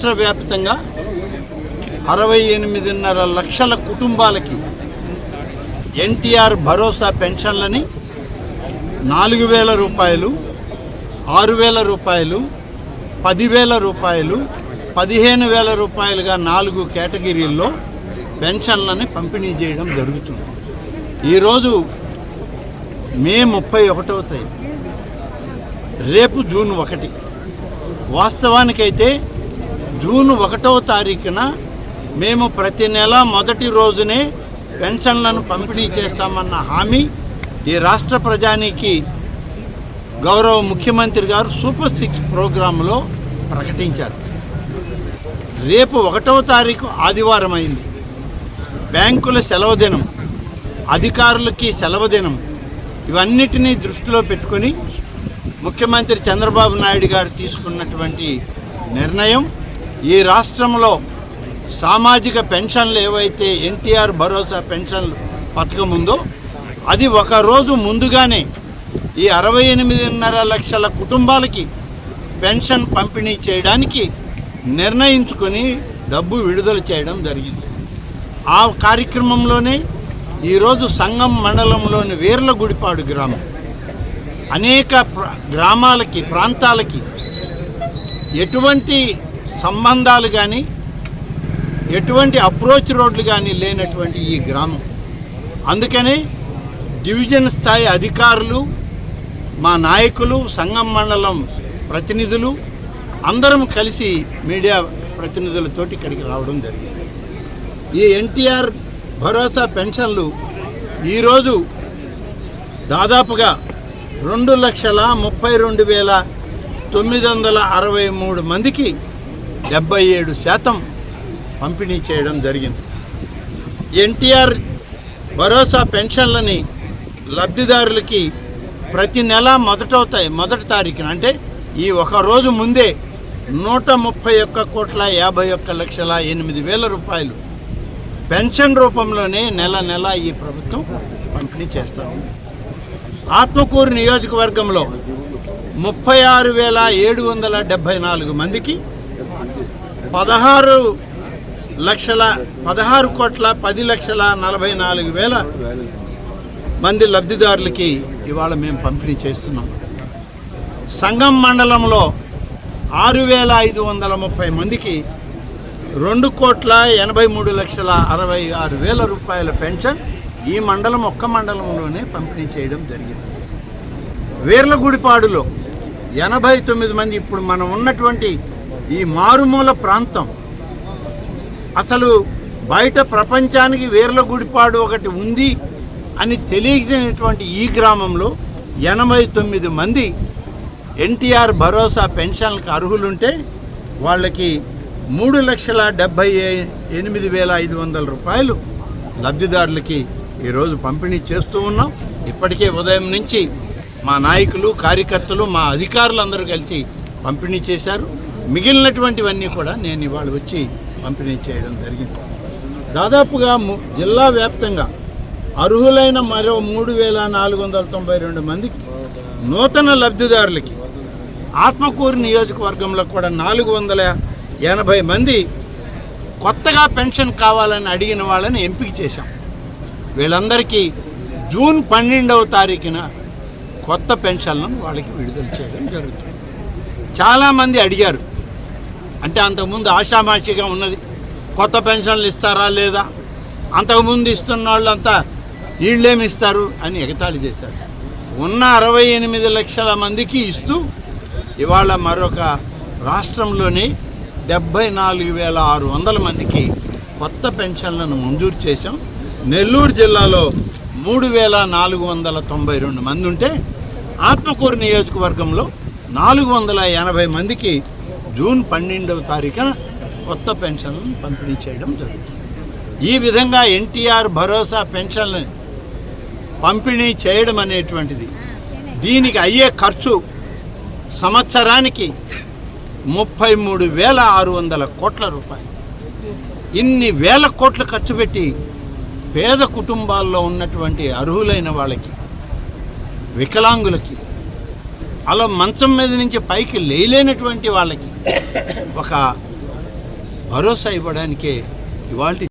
రాష్ట్ర వ్యాప్తంగా అరవై ఎనిమిదిన్నర లక్షల కుటుంబాలకి ఎన్టీఆర్ భరోసా పెన్షన్లని నాలుగు వేల రూపాయలు ఆరు వేల రూపాయలు పదివేల రూపాయలు పదిహేను వేల రూపాయలుగా నాలుగు కేటగిరీల్లో పెన్షన్లని పంపిణీ చేయడం జరుగుతుంది. ఈరోజు మే ముప్పై ఒకటవ తేదీ రేపు జూన్ ఒకటి. వాస్తవానికైతే జూన్ ఒకటవ తారీఖున మేము ప్రతి నెల మొదటి రోజునే పెన్షన్లను పంపిణీ చేస్తామన్న హామీ ఈ రాష్ట్ర ప్రజానికి గౌరవ ముఖ్యమంత్రి గారు సూపర్ సిక్స్ ప్రోగ్రాంలో ప్రకటించారు. రేపు ఒకటవ తారీఖు ఆదివారం అయింది. బ్యాంకుల సెలవు దినం అధికారులకి సెలవు దినం ఇవన్నిటినీ దృష్టిలో పెట్టుకొని ముఖ్యమంత్రి చంద్రబాబు నాయుడు గారు తీసుకున్నటువంటి నిర్ణయం ఈ రాష్ట్రంలో సామాజిక పెన్షన్లు ఏవైతే ఎన్టీఆర్ భరోసా పెన్షన్ పథకం ఉందో అది ఒక రోజు ముందుగానే ఈ అరవై ఎనిమిదిన్నర లక్షల కుటుంబాలకి పెన్షన్ పంపిణీ చేయడానికి నిర్ణయించుకొని డబ్బు విడుదల చేయడం జరిగింది. ఆ కార్యక్రమంలోనే ఈరోజు సంగం మండలంలోని వీర్లగుడిపాడు గ్రామం అనేక గ్రామాలకి ప్రాంతాలకి ఎటువంటి సంబంధాలు కానీ ఎటువంటి అప్రోచ్ రోడ్లు కానీ లేనటువంటి ఈ గ్రామం. అందుకని డివిజన్ స్థాయి అధికారులు మా నాయకులు సంగం మండలం ప్రతినిధులు అందరం కలిసి మీడియా ప్రతినిధులతోటి ఇక్కడికి రావడం జరిగింది. ఈ ఎన్టీఆర్ భరోసా పెన్షన్లు ఈరోజు దాదాపుగా రెండు లక్షల ముప్పై రెండు వేల తొమ్మిది వందల అరవై మూడు మందికి డెబ్బై ఏడు శాతం పంపిణీ చేయడం జరిగింది. ఎన్టీఆర్ భరోసా పెన్షన్లని లబ్ధిదారులకి ప్రతి నెల మొదటవుతాయి మొదటి తారీఖున. అంటే ఈ ఒక రోజు ముందే నూట ముప్పై ఒక్క కోట్ల యాభై ఒక్క లక్షల ఎనిమిది వేల రూపాయలు పెన్షన్ రూపంలోనే నెల నెల ఈ ప్రభుత్వం పంపిణీ చేస్తూ ఆత్మకూరు నియోజకవర్గంలో ముప్పై ఆరు వేల ఏడు వందల డెబ్భై నాలుగు మందికి పదహారు లక్షల పదహారు కోట్ల పది లక్షల నలభై నాలుగు వేల మంది లబ్ధిదారులకి ఇవాళ మేము పంపిణీ చేస్తున్నాం. సంగం మండలంలో ఆరు వేల ఐదు వందల ముప్పై మందికి రెండు కోట్ల ఎనభై మూడు లక్షల అరవై ఆరు వేల రూపాయల పెన్షన్ ఈ మండలం ఒక్క మండలంలోనే పంపిణీ చేయడం జరిగింది. వీర్లగుడిపాడులో ఎనభై తొమ్మిది మంది ఇప్పుడు మనం ఉన్నటువంటి ఈ మారుమూల ప్రాంతం అసలు బయట ప్రపంచానికి వీర్లగుడిపాడు ఒకటి ఉంది అని తెలియజేటువంటి ఈ గ్రామంలో ఎనభై తొమ్మిది మంది ఎన్టీఆర్ భరోసా పెన్షన్లకు అర్హులుంటే వాళ్ళకి మూడు లక్షల డెబ్భై ఎనిమిది వేల ఐదు వందల రూపాయలు లబ్ధిదారులకి ఈరోజు పంపిణీ చేస్తూ ఉన్నాం. ఇప్పటికే ఉదయం నుంచి మా నాయకులు కార్యకర్తలు మా అధికారులు కలిసి పంపిణీ చేశారు. మిగిలినటువంటివన్నీ కూడా నేను ఇవాళ వచ్చి పంపిణీ చేయడం జరిగింది. దాదాపుగా జిల్లా వ్యాప్తంగా అర్హులైన మరో మూడు వేల నాలుగు వందల తొంభై రెండు మందికి నూతన లబ్ధిదారులకి ఆత్మకూరు నియోజకవర్గంలో కూడా నాలుగు వందల ఎనభై మంది కొత్తగా పెన్షన్ కావాలని అడిగిన వాళ్ళని ఎంపిక చేశాం. వీళ్ళందరికీ జూన్ పన్నెండవ తారీఖున కొత్త పెన్షన్లను వాళ్ళకి విడుదల చేయడం జరుగుతుంది. చాలామంది అడిగారు అంటే అంతకుముందు ఆషామాషిగా ఉన్నది. కొత్త పెన్షన్లు ఇస్తారా లేదా? అంతకుముందు ఇస్తున్న వాళ్ళంతా వీళ్ళేమి ఇస్తారు అని ఎగతాళి చేశారు. ఉన్న అరవై ఎనిమిది లక్షల మందికి ఇస్తూ ఇవాళ మరొక రాష్ట్రంలోని డెబ్బై నాలుగు వేల ఆరు వందల మందికి కొత్త పెన్షన్లను మంజూరు చేశాం. నెల్లూరు జిల్లాలో మూడు వేల నాలుగు వందల తొంభై రెండు మంది ఉంటే ఆత్మకూరు నియోజకవర్గంలో నాలుగు వందల ఎనభై మందికి జూన్ పన్నెండవ తారీఖున కొత్త పెన్షన్లను పంపిణీ చేయడం జరుగుతుంది. ఈ విధంగా ఎన్టీఆర్ భరోసా పెన్షన్లను పంపిణీ చేయడం అనేటువంటిది దీనికి అయ్యే ఖర్చు సంవత్సరానికి ముప్పై మూడు వేల ఆరు వందల కోట్ల రూపాయలు. ఇన్ని వేల కోట్లు ఖర్చు పెట్టి పేద కుటుంబాల్లో ఉన్నటువంటి అర్హులైన వాళ్ళకి వికలాంగులకి అలా మంచం మీద నుంచి పైకి లేయలేనటువంటి వాళ్ళకి ఒక భరోసా ఇవ్వడానికే ఇవాళ